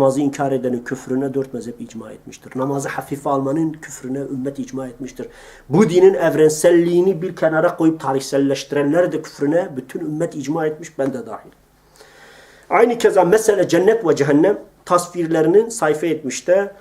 Namazı inkar edenin küfrüne dört mezhep icma etmiştir. Namazı hafife almanın küfrüne ümmet icma etmiştir. Bu dinin evrenselliğini bir kenara koyup tarihselleştirenler de küfrüne bütün ümmet icma etmiş, ben de dahil. Aynı keza mesele cennet ve cehennem tasvirlerinin sayfa 70'te,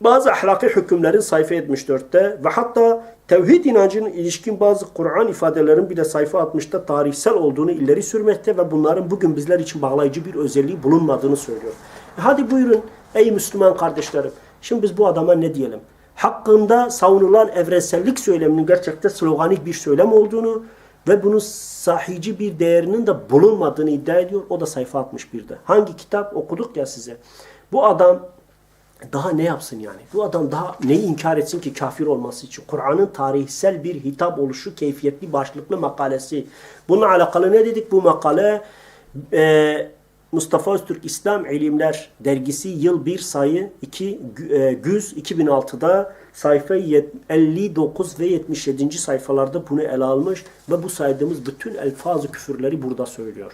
bazı ahlaki hükümlerin sayfa 74'te ve hatta tevhid inancının ilişkin bazı Kur'an ifadelerin bile sayfa 60'ta tarihsel olduğunu ileri sürmekte ve bunların bugün bizler için bağlayıcı bir özelliği bulunmadığını söylüyor. Hadi buyurun ey Müslüman kardeşlerim. Şimdi biz bu adama ne diyelim? Hakkında savunulan evrensellik söyleminin gerçekten sloganik bir söylem olduğunu ve bunun sahici bir değerinin de bulunmadığını iddia ediyor. O da sayfa 61'de. Hangi kitap okuduk ya size. Bu adam daha ne yapsın yani? Bu adam daha neyi inkar etsin ki kafir olması için? Kur'an'ın tarihsel bir hitap oluşu keyfiyetli başlıklı makalesi. Bununla alakalı ne dedik? Bu makale e, Mustafa Öztürk İslam İlimler dergisi yıl 1 sayı 2 e, güz 2006'da sayfa 59 ve 77. sayfalarda bunu ele almış ve bu saydığımız bütün elfazı küfürleri burada söylüyor.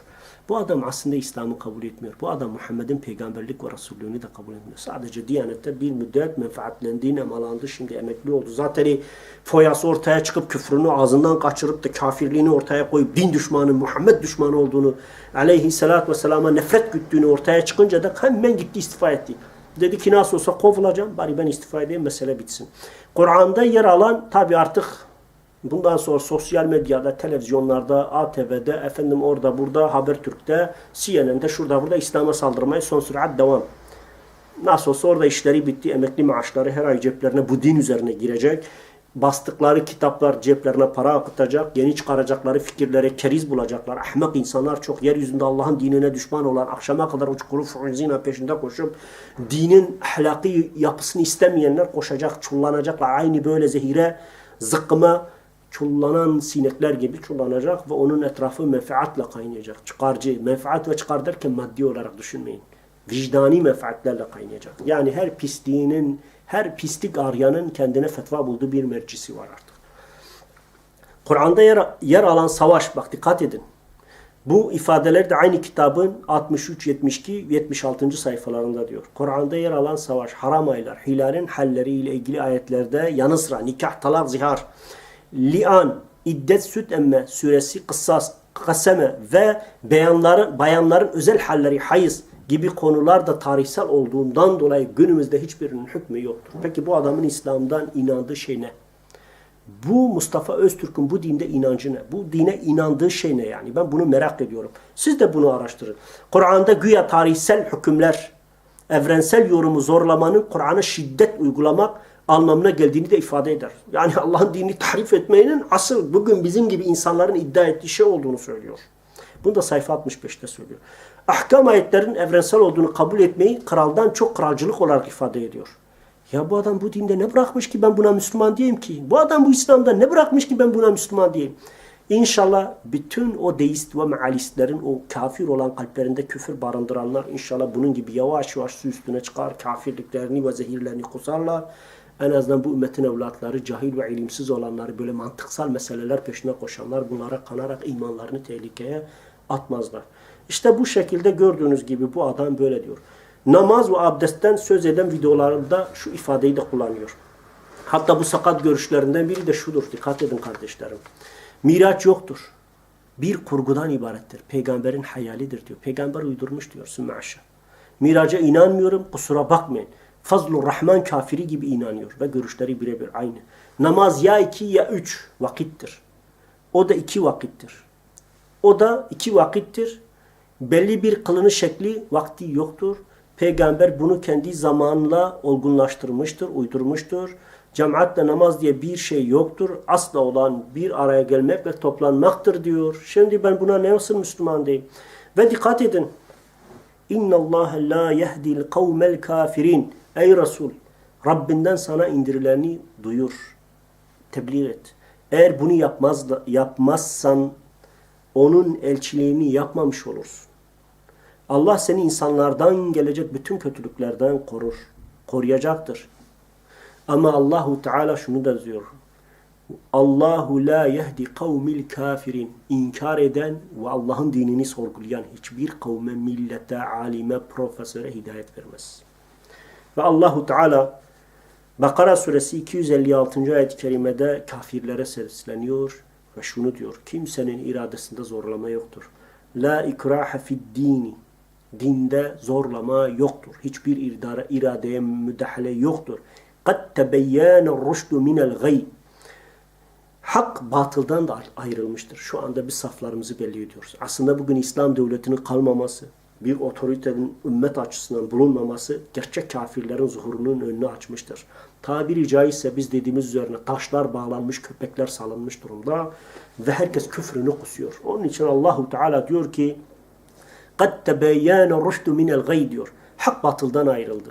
Bu adam aslında İslam'ı kabul etmiyor. Bu adam Muhammed'in peygamberlik ve Resullüğünü de kabul etmiyor. Sadece Diyanet'te bir müddet menfaatlendiği nemalandı. Şimdi emekli oldu. Zaten foyası ortaya çıkıp küfrünü ağzından kaçırıp da kafirliğini ortaya koyup din düşmanı, Muhammed düşmanı olduğunu aleyhissalatü vesselama nefret güttüğünü ortaya çıkınca da hemen gitti istifa etti. Dedi ki nasıl olsa kovulacağım. Bari ben istifa edeyim mesele bitsin. Kur'an'da yer alan tabi artık Bundan sonra sosyal medyada, televizyonlarda, ATV'de, efendim orada burada, Habertürk'te, CNN'de, şurada burada İslam'a saldırmaya son sürat devam. Nasıl olsa orada işleri bitti. Emekli maaşları her ay ceplerine bu din üzerine girecek. Bastıkları kitaplar ceplerine para akıtacak. Yeni çıkaracakları fikirlere keriz bulacaklar. Ahmak insanlar çok yeryüzünde Allah'ın dinine düşman olan akşama kadar uçkuru fuizina peşinde koşup dinin ahlaki yapısını istemeyenler koşacak, çullanacaklar. Aynı böyle zehire, zıkkıma, çullanan sinekler gibi çullanacak ve onun etrafı menfaatle kaynayacak. Çıkarcı, menfaat ve çıkar derken maddi olarak düşünmeyin. Vicdani menfaatlerle kaynayacak. Yani her pisliğinin, her pislik aryanın kendine fetva bulduğu bir mercisi var artık. Kur'an'da yer, yer alan savaş, bak dikkat edin. Bu ifadeler de aynı kitabın 63, 72, 76. sayfalarında diyor. Kur'an'da yer alan savaş, haram aylar, hilalin halleri ile ilgili ayetlerde yanı sıra nikah, talak, zihar, lian, iddet, süt emme suresi, kıssas, kaseme ve beyanların, bayanların özel halleri, hayız gibi konular da tarihsel olduğundan dolayı günümüzde hiçbirinin hükmü yoktur. Peki bu adamın İslam'dan inandığı şey ne? Bu Mustafa Öztürk'ün bu dinde inancı ne? Bu dine inandığı şey ne yani? Ben bunu merak ediyorum. Siz de bunu araştırın. Kur'an'da güya tarihsel hükümler, evrensel yorumu zorlamanın Kur'an'a şiddet uygulamak anlamına geldiğini de ifade eder. Yani Allah'ın dinini tahrif etmenin asıl bugün bizim gibi insanların iddia ettiği şey olduğunu söylüyor. Bunu da sayfa 65'te söylüyor. Ahkam ayetlerin evrensel olduğunu kabul etmeyi kraldan çok kralcılık olarak ifade ediyor. Ya bu adam bu dinde ne bırakmış ki ben buna Müslüman diyeyim ki? Bu adam bu İslam'da ne bırakmış ki ben buna Müslüman diyeyim? İnşallah bütün o deist ve mealistlerin o kafir olan kalplerinde küfür barındıranlar inşallah bunun gibi yavaş yavaş su üstüne çıkar, kafirliklerini ve zehirlerini kusarlar. En azından bu ümmetin evlatları, cahil ve ilimsiz olanları, böyle mantıksal meseleler peşine koşanlar bunlara kanarak imanlarını tehlikeye atmazlar. İşte bu şekilde gördüğünüz gibi bu adam böyle diyor. Namaz ve abdestten söz eden videolarında şu ifadeyi de kullanıyor. Hatta bu sakat görüşlerinden biri de şudur. Dikkat edin kardeşlerim. Miraç yoktur. Bir kurgudan ibarettir. Peygamberin hayalidir diyor. Peygamber uydurmuş diyor. Sümme. Miraca inanmıyorum. Kusura bakmayın. Fazlur Rahman kafiri gibi inanıyor. Ve görüşleri birebir aynı. Namaz ya iki ya üç vakittir. O da iki vakittir. O da iki vakittir. Belli bir kılını şekli vakti yoktur. Peygamber bunu kendi zamanla olgunlaştırmıştır, uydurmuştur. Cemaatle namaz diye bir şey yoktur. Asla olan bir araya gelmek ve toplanmaktır diyor. Şimdi ben buna ne nasıl Müslüman diyeyim? Ve dikkat edin. İnna Allah la yehdil kavmel kafirin. Ey Resul, Rabbinden sana indirileni duyur. Tebliğ et. Eğer bunu yapmaz, yapmazsan onun elçiliğini yapmamış olursun. Allah seni insanlardan gelecek bütün kötülüklerden korur. Koruyacaktır. Ama Allahu Teala şunu da diyor. Allahu la yehdi kavmil kafirin. İnkar eden ve Allah'ın dinini sorgulayan hiçbir kavme, millete, alime, profesöre hidayet vermez. Ve Allahu Teala Bakara suresi 256. ayet-i kerimede kafirlere sesleniyor ve şunu diyor. Kimsenin iradesinde zorlama yoktur. La ikraha fid dini. Dinde zorlama yoktur. Hiçbir irdara, iradeye müdahale yoktur. Kad tebeyyâne rüşdü minel gayb. Hak batıldan da ayrılmıştır. Şu anda biz saflarımızı belli ediyoruz. Aslında bugün İslam devletinin kalmaması, bir otoritenin ümmet açısından bulunmaması gerçek kafirlerin zuhurunun önünü açmıştır. Tabiri caizse biz dediğimiz üzerine taşlar bağlanmış, köpekler salınmış durumda ve herkes küfrünü kusuyor. Onun için Allahu Teala diyor ki قَدْ تَبَيَّانَ الرُّشْدُ مِنَ الْغَيْ diyor. Hak batıldan ayrıldı.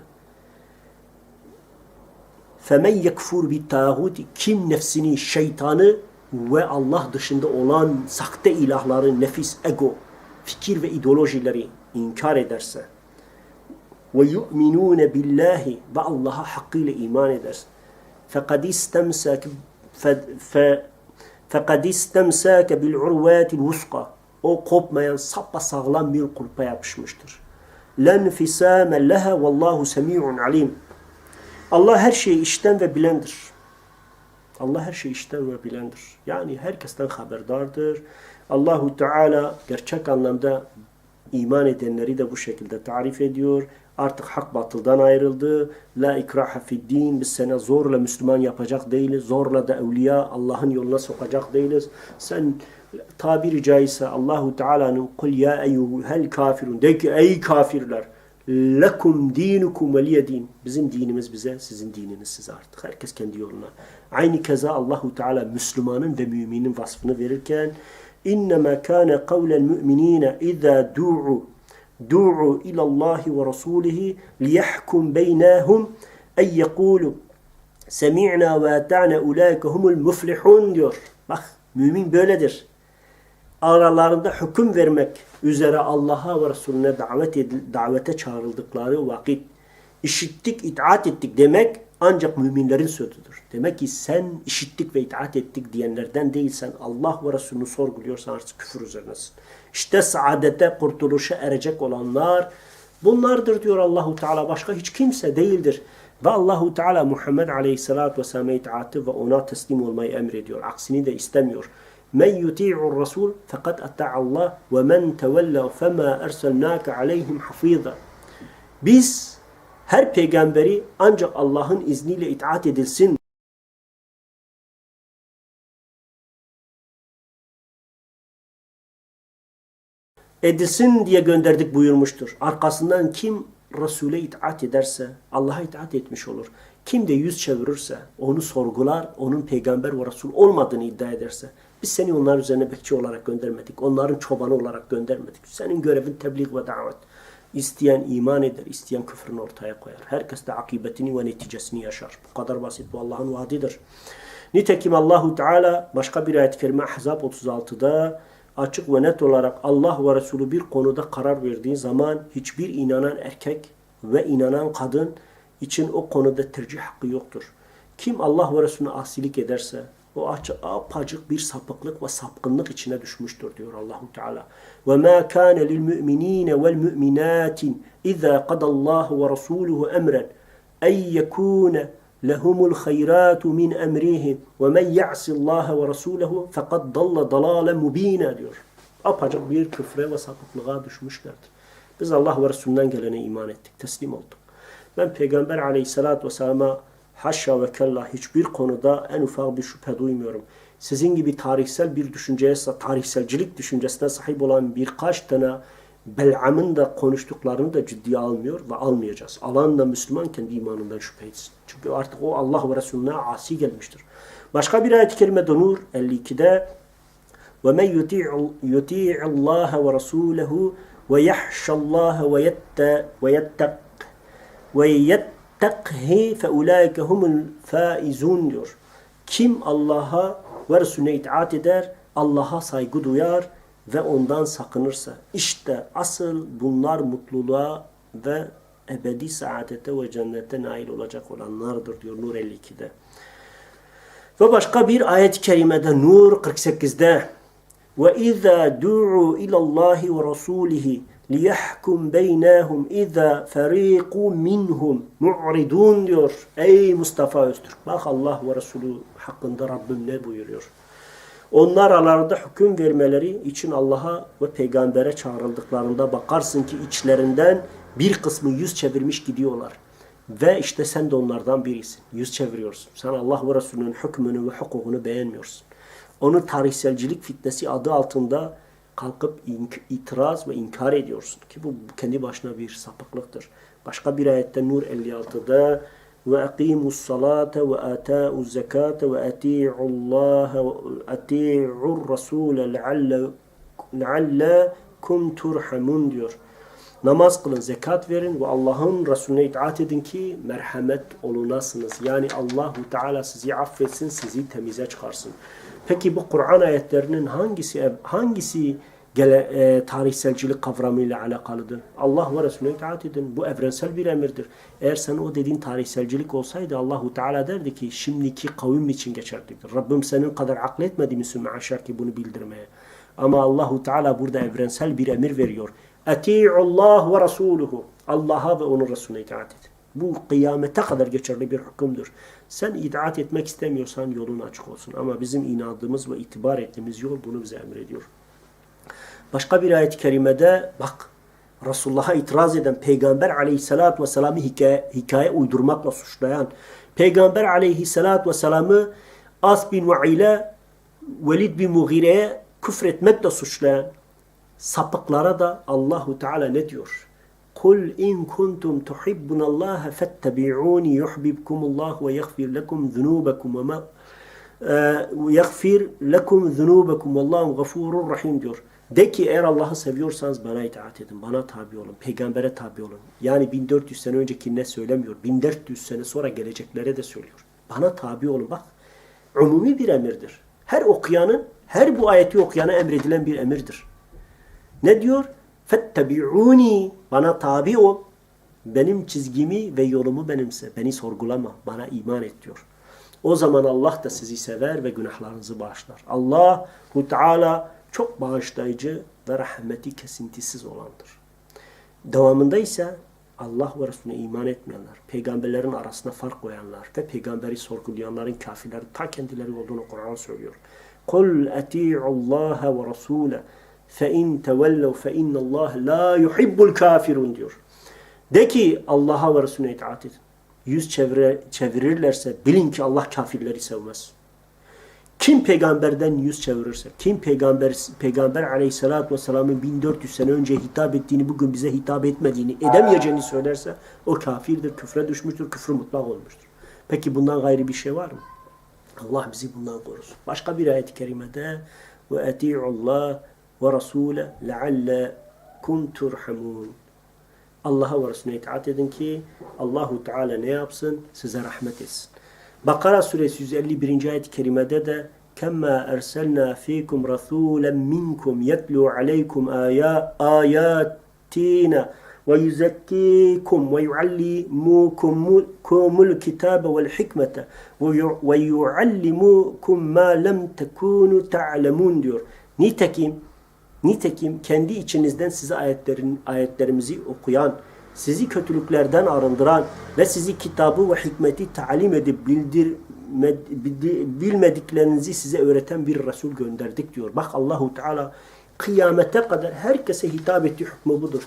فَمَنْ يَكْفُرْ بِالتَّاغُوتِ Kim nefsini, şeytanı ve Allah dışında olan sakte ilahları, nefis, ego, fikir ve ideolojileri inkar ederse ve yu'minune billahi ve Allah'a hakkıyla iman ederse فَقَدْ اِسْتَمْسَكَ فَقَدْ اِسْتَمْسَكَ بِالْعُرْوَاتِ الْوُسْقَى o kopmayan sapasağlam bir kulpa yapışmıştır. Len fisame leha vallahu semi'un alim. Allah her şeyi işten ve bilendir. Allah her şeyi işten ve bilendir. Yani herkesten haberdardır. Allahu Teala gerçek anlamda iman edenleri de bu şekilde tarif ediyor. Artık hak batıldan ayrıldı. La ikraha fid din. Biz seni zorla Müslüman yapacak değiliz. Zorla da evliya Allah'ın yoluna sokacak değiliz. Sen tabiri caizse Allahu Teala'nın kul ya eyyuhel kafirun de ki ey kafirler lekum dinukum veliye din. Bizim dinimiz bize, sizin dininiz size artık. Herkes kendi yoluna. Aynı keza Allahu Teala Müslümanın ve müminin vasfını verirken İnnemâ kâne kavlel müminîne izâ du'u du'u ilallahi ve rasulihi liyahkum beynâhum en yekûlu semi'na ve ata'na ulaike humul muflihun diyor. Bak mümin böyledir. Aralarında hüküm vermek üzere Allah'a ve Resulüne davet edil, davete çağrıldıkları vakit işittik, itaat ettik demek ancak müminlerin sözüdür. Demek ki sen işittik ve itaat ettik diyenlerden değilsen Allah ve Resulünü sorguluyorsan artık küfür üzerinesin. İşte saadete, kurtuluşa erecek olanlar bunlardır diyor Allahu Teala. Başka hiç kimse değildir. Ve Allahu Teala Muhammed Aleyhisselatü Vesselam'a itaati ve ona teslim olmayı emrediyor. Aksini de istemiyor. Men yuti'ur Rasul fakat Allah ve men tevella fema erselnake aleyhim hafiza. Biz her peygamberi ancak Allah'ın izniyle itaat edilsin edilsin diye gönderdik buyurmuştur. Arkasından kim Resul'e itaat ederse Allah'a itaat etmiş olur. Kim de yüz çevirirse, onu sorgular, onun peygamber ve Resul olmadığını iddia ederse, biz seni onlar üzerine bekçi olarak göndermedik, onların çobanı olarak göndermedik. Senin görevin tebliğ ve davet. İsteyen iman eder, isteyen küfrünü ortaya koyar. Herkes de akıbetini ve neticesini yaşar. Bu kadar basit bu Allah'ın vaadidir. Nitekim Allahu Teala başka bir ayet-i kerime Ahzab 36'da açık ve net olarak Allah ve Resulü bir konuda karar verdiği zaman hiçbir inanan erkek ve inanan kadın için o konuda tercih hakkı yoktur. Kim Allah ve Resulüne asilik ederse o apacık bir sapıklık ve sapkınlık içine düşmüştür diyor Allahu Teala. Ve ma kana lil mu'minina vel mu'minatin iza qadallahu ve rasuluhu emran en yekuna lehumul hayratu min emrihim ve men ya'si Allah ve rasulehu fekad dalla dalalen mubina diyor. Apacık bir küfre ve sapıklığa düşmüşlerdir. Biz Allah ve Resulünden gelene iman ettik, teslim olduk. Ben Peygamber aleyhissalatü vesselam'a haşa ve kella hiçbir konuda en ufak bir şüphe duymuyorum. Sizin gibi tarihsel bir düşünceye, tarihselcilik düşüncesine sahip olan birkaç tane Bel'am'ın da konuştuklarını da ciddiye almıyor ve almayacağız. Alan da Müslüman kendi imanından şüphe etsin. Çünkü artık o Allah ve Resulüne asi gelmiştir. Başka bir ayet-i kerime Nur 52'de وَمَنْ يُطِيعِ اللّٰهَ وَرَسُولَهُ وَيَحْشَ اللّٰهَ وَيَتَّقْ takhi fe ulaike humul faizun diyor. Kim Allah'a ve Resulüne itaat eder, Allah'a saygı duyar ve ondan sakınırsa. işte asıl bunlar mutluluğa ve ebedi saadete ve cennete nail olacak olanlardır diyor Nur 52'de. Ve başka bir ayet-i kerimede Nur 48'de ve izâ du'u ilallahi ve rasulihi liyahkum beynahum izâ ferîqu minhum mu'ridun diyor. Ey Mustafa Öztürk bak Allah ve Resulü hakkında Rabbim ne buyuruyor? Onlar aralarında hüküm vermeleri için Allah'a ve peygambere çağrıldıklarında bakarsın ki içlerinden bir kısmı yüz çevirmiş gidiyorlar. Ve işte sen de onlardan birisin. Yüz çeviriyorsun. Sen Allah ve Resulünün hükmünü ve hukukunu beğenmiyorsun. Onu tarihselcilik fitnesi adı altında kalkıp itiraz ve inkar ediyorsun. Ki bu kendi başına bir sapıklıktır. Başka bir ayette Nur 56'da ve akimus salate ve ata'uz zekate ve ati'ullaha ve ati'ur rasule lealle leallekum turhamun diyor. Namaz kılın, zekat verin ve Allah'ın Resulüne itaat edin ki merhamet olunasınız. Yani Allahu Teala sizi affetsin, sizi temize çıkarsın. Peki bu Kur'an ayetlerinin hangisi hangisi gele, e, tarihselcilik kavramıyla alakalıdır? Allah ve Resulüne itaat edin. Bu evrensel bir emirdir. Eğer sen o dediğin tarihselcilik olsaydı Allahu Teala derdi ki şimdiki kavim için geçerlidir. Rabbim senin kadar akletmedi mi haşa ki bunu bildirmeye. Ama Allahu Teala burada evrensel bir emir veriyor. Eti'ullah ve Resuluhu. Allah'a ve onun Resulüne itaat et. Bu kıyamete kadar geçerli bir hükümdür. Sen itaat etmek istemiyorsan yolun açık olsun. Ama bizim inandığımız ve itibar ettiğimiz yol bunu bize emrediyor. Başka bir ayet-i kerimede bak Resulullah'a itiraz eden Peygamber aleyhissalatü vesselam'ı hikaye, hikaye uydurmakla suçlayan Peygamber aleyhissalatü vesselam'ı As bin Va'ile Velid bin Mughire'ye küfretmekle suçlayan sapıklara da Allahu Teala ne diyor? Kul in kuntum tuhibbunallaha fettabi'uni yuhibbukumullah ve yaghfir lekum zunubakum ve ma yaghfir lekum zunubakum vallahu gafurur rahim diyor. De ki eğer Allah'ı seviyorsanız bana itaat edin, bana tabi olun, peygambere tabi olun. Yani 1400 sene önceki ne söylemiyor, 1400 sene sonra geleceklere de söylüyor. Bana tabi olun bak. Umumi bir emirdir. Her okuyanın, her bu ayeti okuyana emredilen bir emirdir. Ne diyor? Fettebi'uni. Bana tabi ol. Benim çizgimi ve yolumu benimse. Beni sorgulama. Bana iman et diyor. O zaman Allah da sizi sever ve günahlarınızı bağışlar. Allahu Teala çok bağışlayıcı ve rahmeti kesintisiz olandır. Devamında ise Allah ve Resulüne iman etmeyenler, peygamberlerin arasına fark koyanlar ve peygamberi sorgulayanların kafirleri ta kendileri olduğunu Kur'an söylüyor. Ati'u Allah ve Rasule فَاِنْ تَوَلَّوْا فَاِنَّ اللّٰهَ لَا يُحِبُّ الْكَافِرُونَ diyor. De ki Allah'a ve Resulüne itaat edin. Yüz çevire, çevirirlerse bilin ki Allah kafirleri sevmez. Kim peygamberden yüz çevirirse, kim peygamber peygamber aleyhissalatü vesselamın 1400 sene önce hitap ettiğini bugün bize hitap etmediğini, edemeyeceğini söylerse o kafirdir, küfre düşmüştür, küfrü mutlak olmuştur. Peki bundan gayri bir şey var mı? Allah bizi bundan korusun. Başka bir ayet-i kerimede ve eti'ullah ve rasule leallekum turhamun. Allah'a ve Resulüne itaat edin ki Allahu Teala ne yapsın? Size rahmet etsin. Bakara suresi 151. ayet-i kerimede de kemma erselna fikum rasulen minkum yetlu aleykum ayatina ve yuzekkikum ve yuallimukumul kitabe vel hikmete ve yuallimukum ma lem tekunu ta'lemun diyor. Nitekim Nitekim kendi içinizden size ayetlerin, ayetlerimizi okuyan, sizi kötülüklerden arındıran ve sizi kitabı ve hikmeti talim edip bildir, bilmediklerinizi size öğreten bir Resul gönderdik diyor. Bak Allahu Teala kıyamete kadar herkese hitap ettiği hükmü budur.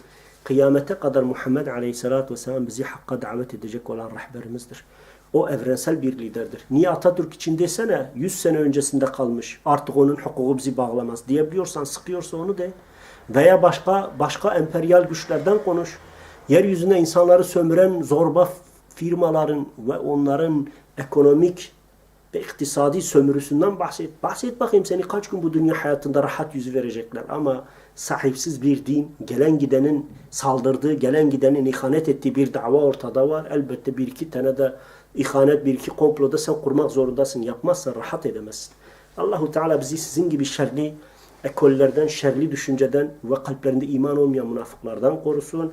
Kıyamete kadar Muhammed Aleyhisselatü Vesselam bizi hakka davet edecek olan rehberimizdir. O evrensel bir liderdir. Niye Atatürk için desene 100 sene öncesinde kalmış. Artık onun hukuku bizi bağlamaz diyebiliyorsan sıkıyorsa onu de. Veya başka başka emperyal güçlerden konuş. Yeryüzünde insanları sömüren zorba firmaların ve onların ekonomik ve iktisadi sömürüsünden bahset. Bahset bakayım seni kaç gün bu dünya hayatında rahat yüzü verecekler. Ama sahipsiz bir din, gelen gidenin saldırdığı, gelen gidenin ihanet ettiği bir dava ortada var. Elbette bir iki tane de ihanet bir iki komploda sen kurmak zorundasın. Yapmazsan rahat edemezsin. Allahu Teala bizi sizin gibi şerli ekollerden, şerli düşünceden ve kalplerinde iman olmayan münafıklardan korusun.